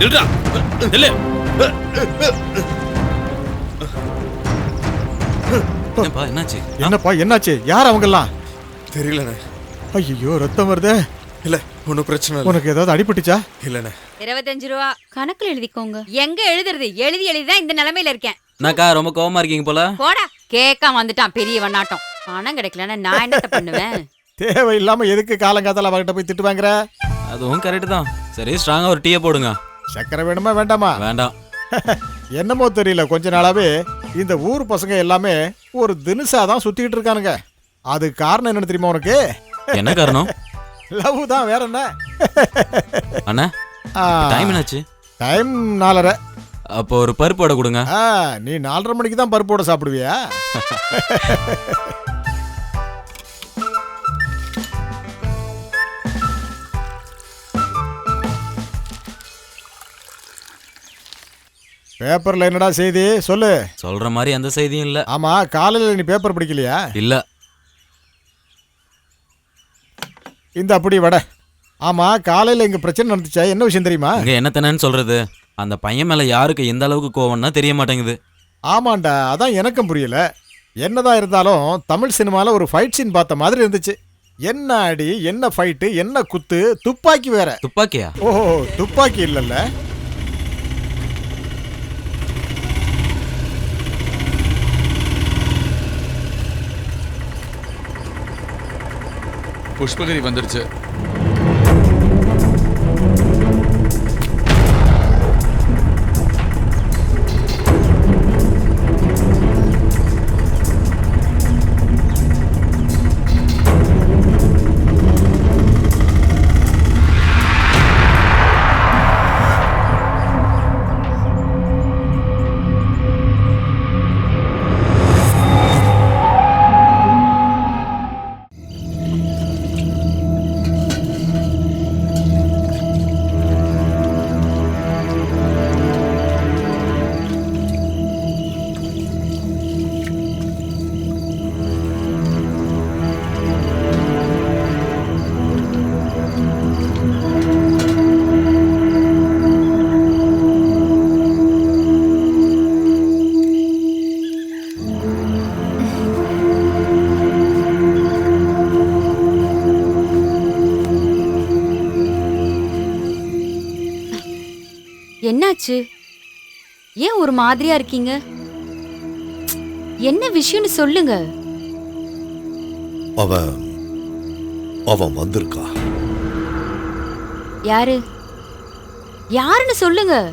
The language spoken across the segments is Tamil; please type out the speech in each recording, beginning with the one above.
நில்றா. நில்லு. என்னப்பா என்னாச்சு? என்னப்பா என்னாச்சு? யார் அவங்கெல்லாம்? தெரியலண்ணே. ஐயோ ரத்தம் வருதே. இல்ல ஒன்றும் பிரச்சனை இல்லை. உனக்கு ஏதாவது அடிபட்டுச்சா? இல்லைண்ணே. இருபத்தஞ்சு ரூபா. கணக்குல எழுதிக்கோங்க. எங்க எழுதுறது? எழுதி எழுதி தான் இந்த நிலைமையில இருக்கேன். என்னக்கா ரொம்ப கோவமா இருக்கீங்க போல? போடா. கேட்க வந்துட்டான் பெரிய வண்ணாட்டம். பணம் கிடைக்கலன்னா நான் என்னத்த பண்ணுவேன்? தேவையில்லாம எதுக்கு காலங்காத்தால அவகிட்ட போய் திட்டு வாங்குற அதுவும் கரெக்ட் தான். சரி ஸ்ட்ராங்கா ஒரு டீயை போடுங்க. சக்கரை வேணுமா வேண்டாமா? வேண்டாம். என்னமோ தெரியல கொஞ்ச நாளாவே இந்த ஊர் பசங்க எல்லாமே ஒரு தினுசா தான் சுத்திக்கிட்டு இருக்கானுங்க. அது காரணம் என்னன்னு தெரியுமா உனக்கு? என்ன காரணம்? லவ் தான் வேற என்ன? அண்ணா டைம் என்னாச்சு? டைம் நாலரை. அப்போ ஒரு பருப்பு வடை கொடுங்க. ஆ, நீ நாலரை மணிக்கு தான் பருப்போட சாப்பிடுவியா? பேப்பர்ல என்னடா செய்தி? சொல்லு. சொல்ற மாதிரி எந்த செய்தியும் இல்ல. ஆமா காலையில நீ பேப்பர் படிக்கலையா? இல்ல. இந்த அப்படி வட. ஆமா காலையில இங்க பிரச்சனை நடந்துச்சா? என்ன விஷயம் தெரியுமா? இங்க என்ன தானேன்னு சொல்றது? அந்த பையன் மேல யாருக்கு எந்த அளவுக்கு கோவம்னா தெரிய மாட்டேங்குது. ஆமாண்டா அதான் எனக்கும் புரியல. என்னதான் இருந்தாலும் தமிழ் சினிமால ஒரு ஃபைட் சீன் பார்த்த மாதிரி இருந்துச்சு. என்ன அடி என்ன ஃபைட்டு என்ன குத்து துப்பாக்கி வேற. துப்பாக்கியா? ஓஹோ துப்பாக்கி இல்லல்ல. புஷ்பகிரி வந்துருச்சு. என்னாச்சு? ஏன் ஒரு மாதிரியா இருக்கீங்க? என்ன விஷயம்னு சொல்லுங்க. அவன் அவன் வந்திருக்கா. யாரு? யாருன்னு சொல்லுங்க.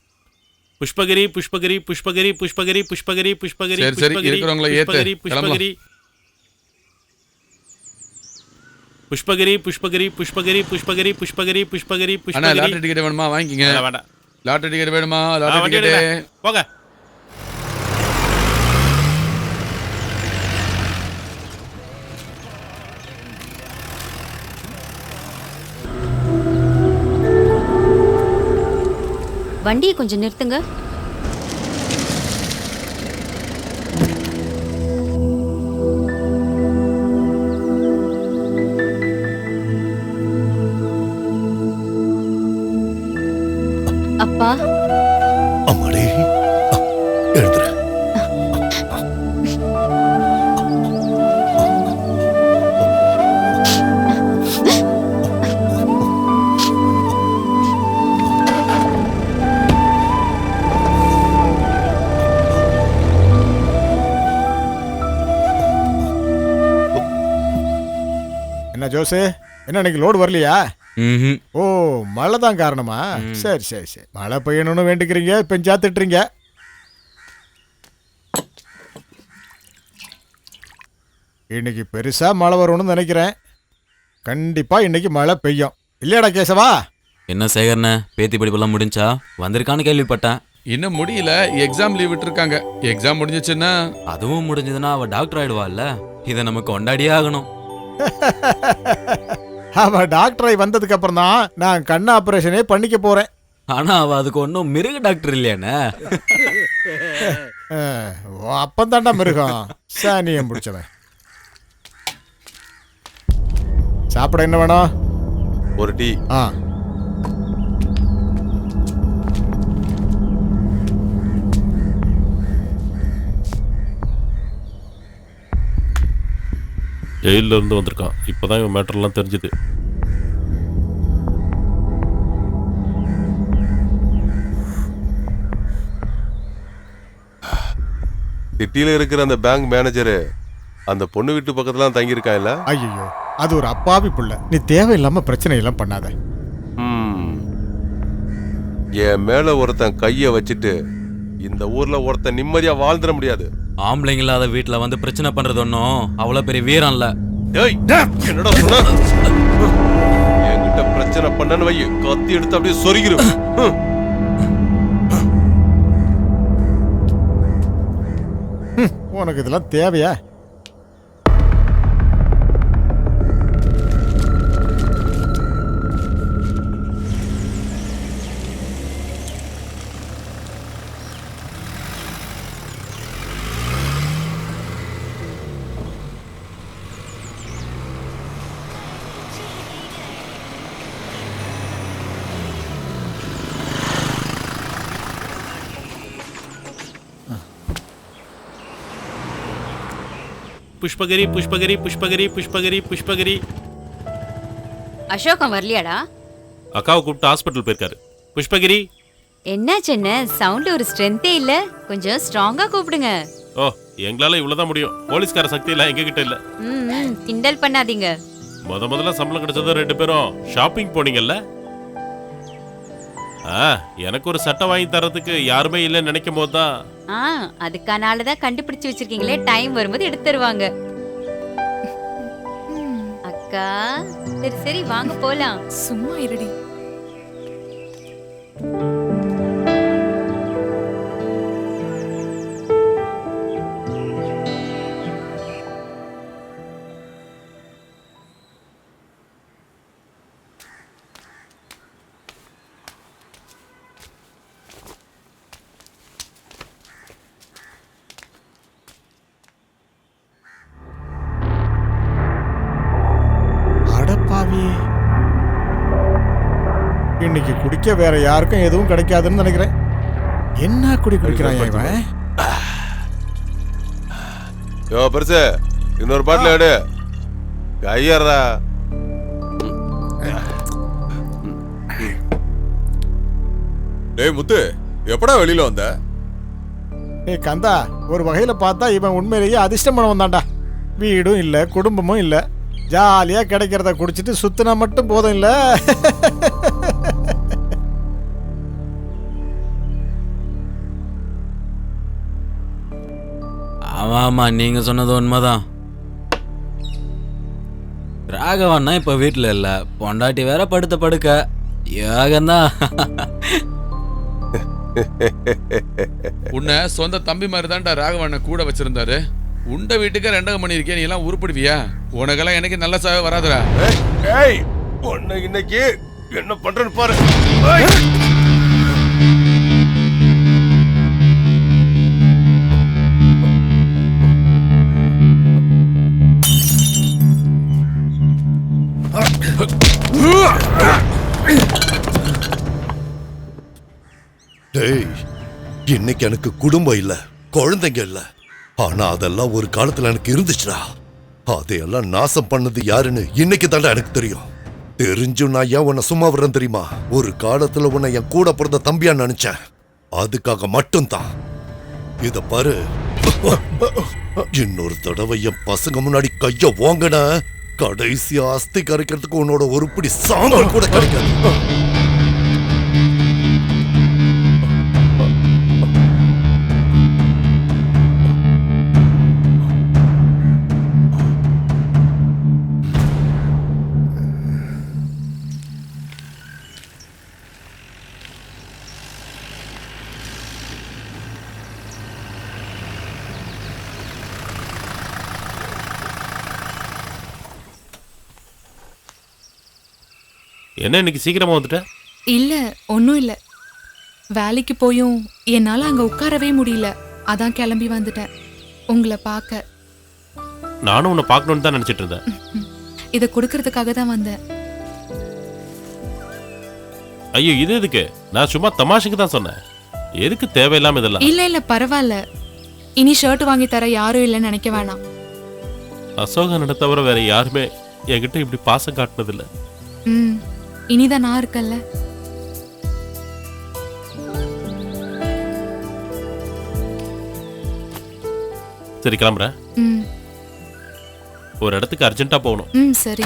புஷ்பகிரி புஷ்பகிரி புஷ்பகிரி புஷ்பகிரி புஷ்பகிரி புஷ்பகிரி சரி, சரி, புஷ்பகிரி, இருக்கிறவங்கள ஏத்து. புஷ்பகிரி புஷ்பகிரி புஷ்பகிரி புஷ்பகிரி புஷ்பகிரி புஷ்பகிரி புஷ்பகிரி லாட்டரி டிக்கெட் வேணுமா வாங்கிக்கங்க வேண்டாம், லாட்டரி டிக்கெட் வேணுமா லாட்டரி டிக்கெட். போங்க வண்டியை கொஞ்சம் நிறுத்துங்க. அப்பா. அம்மாடி. ஜோசு என்ன இன்னைக்கு லோடு வரலையா? ஓ மழை தான் காரணமா? சரி சரி சரி. மழை பெய்யணும்னு வேண்டிக்கிறீங்க பெஞ்சா திட்டுறீங்க இன்னைக்கு பெருசா மழை வரும்னு நினைக்கிறேன். கண்டிப்பா இன்னைக்கு மழை பெய்யும். இல்லையாடா கேசவா? என்ன சேகர்ண்ணே பேத்தி படிப்பெல்லாம் முடிஞ்சா? வந்திருக்கான்னு கேள்விப்பட்டேன். இன்னும் முடியல எக்ஸாம் லீவ் விட்டுருக்காங்க. எக்ஸாம் முடிஞ்சிச்சுன்னா அதுவும் முடிஞ்சதுன்னா அவ டாக்டர் ஆயிடுவாள்ல. இதை நம்ம கொண்டாடியே ஆகணும். அவ டாக்டரை வந்ததுக்கு அப்புறம் தான் நான் கண் ஆபரேஷனே பண்ணிக்க போறேன். ஆனா அவ அதுக்கு ஒன்றும் மிருக டாக்டர் இல்லையாண்ணே? அப்பந்தாண்டா மிருகம். சாணியம் பிடிச்சவன் சாப்பிட என்ன வேணும்? ஒரு டீ. ஆ. ஜெயிலில் இருந்து வந்திருக்கான். இப்போதான் இவன் மேட்டர்லாம் தெரிஞ்சுது. சிட்டியில இருக்கிற அந்த பேங்க் மேனேஜரு அந்த பொண்ணு வீட்டு பக்கத்துல தங்கியிருக்கான் இல்ல? ஐயோ அது ஒரு அப்பாவி புள்ள. நீ தேவையில்லாம பிரச்சனை எல்லாம் பண்ணாத. ம். என் மேல ஒருத்தன் கைய வச்சுட்டு இந்த ஊர்ல ஒருத்தன் நிம்மதியா வாழ்ந்துட முடியாது. ஆம்பளைங்க இல்லாத வீட்டில் வந்து பிரச்சனை பண்றது ஒன்றும் அவ்வளோ பெரிய வீரம் இல்லை. என்னடா சொன்ன? என்கிட்ட பிரச்சனை பண்ணன்னு வை கத்தி எடுத்து அப்படியே சொருகிரு. ம். உனக்கு இதெல்லாம் தேவையா? புஷ்பகிரி புஷ்பகிரி புஷ்பகிரி புஷ்பகிரி புஷ்பகிரி. அசோகம் வரலையாடா? அக்காவை கூப்பிட்டு ஹாஸ்பிட்டல் போயிருக்காரு. புஷ்பகிரி. என்னாச்சு என்ன சவுண்ட் ஒரு ஸ்ட்ரென்த்தே இல்ல. கொஞ்சம் ஸ்ட்ராங்கா கூப்பிடுங்க. ஓ எங்களால இவ்வளவுதான் முடியும். போலீஸ்கார சக்தி எல்லாம் எங்க கிட்ட இல்ல. ம், ம், கிண்டல் பண்ணாதீங்க. முத முதல்ல சம்பளம் கிடைச்சது ரெண்டு பேரும் ஷாப்பிங் போனீங்கல்ல? ஆ எனக்கு ஒரு சட்டை வாங்கி தரதுக்கு யாருமே இல்லைன்னு நினைக்கும் போது தான். ஆ அதுக்கான ஆளுதான் கண்டுபிடிச்சு வச்சிருக்கீங்களே டைம் வரும்போது எடுத்து தருவாங்க. அக்கா சரி சரி வாங்க போலாம். சும்மா இருடி. இன்னைக்கு குடிக்க வேற யாருக்கும் எதுவும் கிடைக்காதுன்னு நினைக்கிறேன். என்ன குடி குடிக்கிறான் இவன்? யோ பெருசு இன்னொரு பாட்டில் எடு. கையறா. டேய் முத்து எப்படா வெளியில வந்த? ஏய் கந்தா ஒரு வகையில பார்த்தா இவன் உண்மையிலேயே அதிர்ஷ்டம் பண்ண வந்தான்டா வீடும் இல்ல குடும்பமும் இல்ல. ஜாலியா கிடைக்கிறத குடிச்சிட்டு சுத்தினா மட்டும் போதும் இல்ல. ஆமா ஆமா நீங்க சொன்னது உண்மைதான். ராகவன்னா இப்ப வீட்ல இல்ல. பொண்டாட்டி வேற படுத்த படுக்க. யோகம்தான் உன்னை சொந்த தம்பி மாதிரி தான்டா ராகவண்ண கூட வச்சிருந்தாரு. உண்ட வீட்டுக்கு ரெண்டகம் பண்ணியிருக்கே நீ எல்லாம் உருப்பிடுவியா? உனக்கெல்லாம் எனக்கு நல்ல சாவே வராதுடா. ஏய், ஏய் உன்னை இன்னைக்கு என்ன பண்றேன்னு பாரு. இன்னைக்கு எனக்கு குடும்பம் இல்ல குழந்தைங்க இல்ல. ஆனா அதெல்லாம் ஒரு காலத்துல எனக்கு இருந்துச்சுடா. அதையெல்லாம் நாசம் பண்ணது யாருன்னு இன்னைக்கு தாண்டா எனக்கு தெரியும். தெரிஞ்சும் நான் ஏன் உன்னை சும்மா விடுறேன் தெரியுமா? ஒரு காலத்துல உன்னை என் கூட பிறந்த தம்பியா நினைச்சேன். அதுக்காக மட்டும்தான். இத பாரு. இன்னொரு தடவை என் பசங்க முன்னாடி கைய வாங்கின. கடைசி அஸ்தி கரைக்கிறதுக்கு உன்னோட ஒரு பிடி சாம்பல் கூட கிடைக்காது. என்ன இன்னைக்கு சீக்கிரமா வந்துட்ட? இல்ல ஒன்றும் இல்ல. வேலைக்கு போயும் என்னால அங்க உட்காரவே முடியல. அதான் கிளம்பி வந்துட்டேன் உங்களை பார்க்க நானும் உன்னை பார்க்கணும்னு தான் நினைச்சிட்டு இருந்தேன். இதை கொடுக்கறதுக்காக தான் வந்தேன். ஐயோ இது எதுக்கு? நான் சும்மா தமாஷுக்கு தான் சொன்னேன். எதுக்கு தேவையில்லாம இதெல்லாம்? இல்ல இல்ல பரவாயில்ல. இனி ஷர்ட் வாங்கி தர யாரும் இல்லைன்னு நினைக்க வேணாம். அசோகனை தவிர வேற யாருமே என்கிட்ட இப்படி பாசம் காட்டினதில்ல. ம். இனிதான் நான் இருக்கல்ல சரி கிளம்புறேன். ஒரு இடத்துக்கு அர்ஜென்ட்டா போகணும். ம் சரி.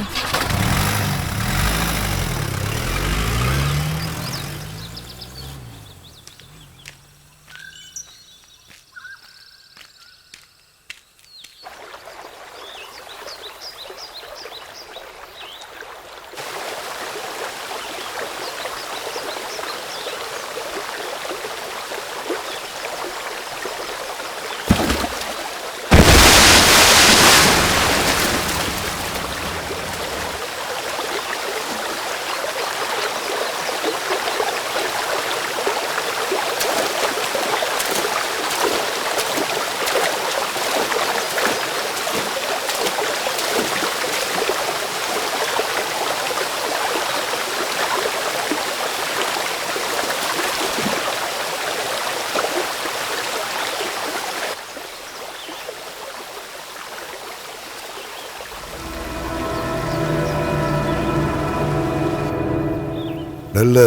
நல்ல.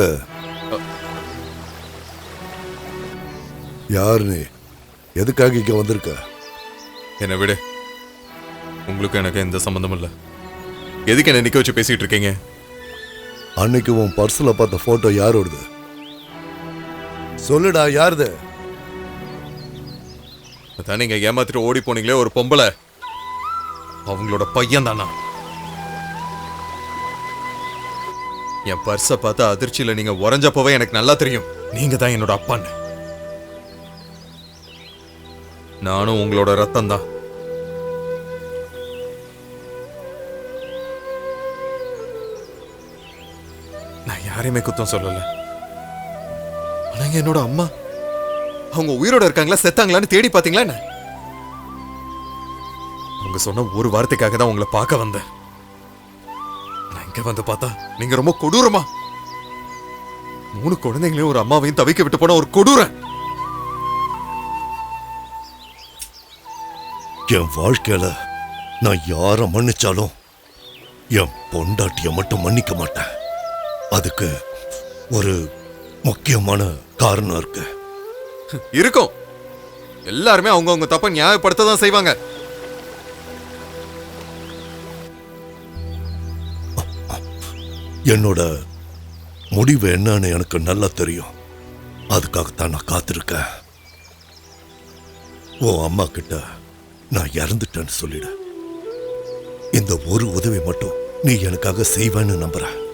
யார் நீ எதுக்காக இங்க வந்திருக்க? என்னை விடு. உங்களுக்கு எனக்கு எந்த சம்மந்தமும் இல்லை. எதுக்கு என்ன நிக்க வச்சு பேசிட்டு இருக்கீங்க? அன்னைக்கு உன் பர்ஸ்ல பார்த்த போட்டோ யாரோடது? சொல்லுடா யாருது? அதான் நீங்க ஏமாத்திட்டு ஓடி போனீங்களே ஒரு பொம்பளை. அவங்களோட பையன் தானா என் பர்ஸை பார்த்து அதிர்ச்சியில நீங்க உறைஞ்சப்பவே எனக்கு நல்லா தெரியும். நீங்க தான் என்னோட அப்பான்னு. நானும் உங்களோட ரத்தம் தான். நான் யாரையுமே குத்தம் சொல்லல. ஆனாங்க என்னோட அம்மா அவங்க உயிரோட இருக்காங்களா செத்தாங்களான்னு தேடி பாத்தீங்களா என்ன? அவங்க சொன்ன ஒரு வார்த்தைக்காக தான் உங்களை பார்க்க வந்தேன். இங்க வந்து பார்த்தா நீங்க ரொம்ப கொடூரமா. மூணு குழந்தைங்களையும் ஒரு அம்மாவையும் தவிக்க விட்டு போன ஒரு கொடூரன். என் வாழ்க்கையில நான் யார மன்னிச்சாலும் என் பொண்டாட்டிய மட்டும் மன்னிக்க மாட்டேன். அதுக்கு ஒரு முக்கியமான காரணம் இருக்கு. இருக்கும். எல்லாருமே அவங்கவங்க தப்ப நியாயப்படுத்த தான் செய்வாங்க. என்னோட முடிவு என்னன்னு எனக்கு நல்லா தெரியும். அதுக்காகத்தான் நான் காத்திருக்கேன். உன் அம்மா கிட்ட நான் இறந்துட்டேன்னு சொல்லிடு. இந்த ஒரு உதவி மட்டும் நீ எனக்காக செய்வேன்னு நம்புறேன்.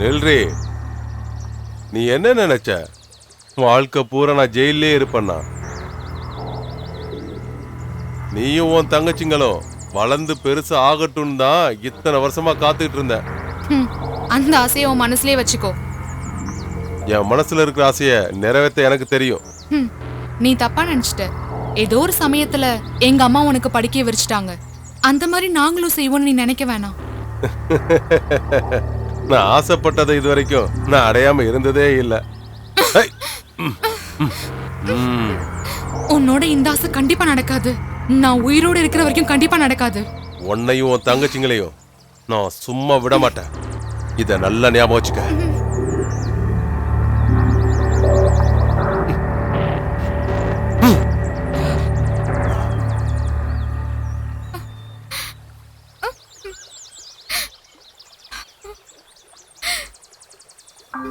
நெல்றி நீ என்ன நினைச்ச? வாழ்க்கை பூரா நான் ஜெயிலே இருப்பேன்னா? நீயும் உன் தங்கச்சிங்களும் வளர்ந்து பெருசு ஆகட்டும் தான் இத்தனை வருஷமா காத்துக்கிட்டு இருந்தேன். அந்த ஆசையை உன் மனசுலயே வச்சுக்கோ. என் மனசுல இருக்கிற ஆசைய நிறைவேற்ற எனக்கு தெரியும். நீ தப்பா நினைச்சிட்ட. ஏதோ ஒரு சமயத்துல எங்க அம்மா உனக்கு படிக்க விரிச்சிட்டாங்க. அந்த மாதிரி நாங்களும் செய்வோம்னு நீ நினைக்க வேணாம். நான் ஆசைப்பட்டதை இது வரைக்கும் நான் அடையாம இருந்ததே இல்லை. உன்னோட இந்த ஆசை கண்டிப்பா நடக்காது. நான் உயிரோடு இருக்கிற வரைக்கும் கண்டிப்பா நடக்காது. உன்னையும் உன் தங்கச்சிங்களையும் நான் சும்மா விட மாட்டேன். இதை நல்லா ஞாபகம் வச்சுக்க.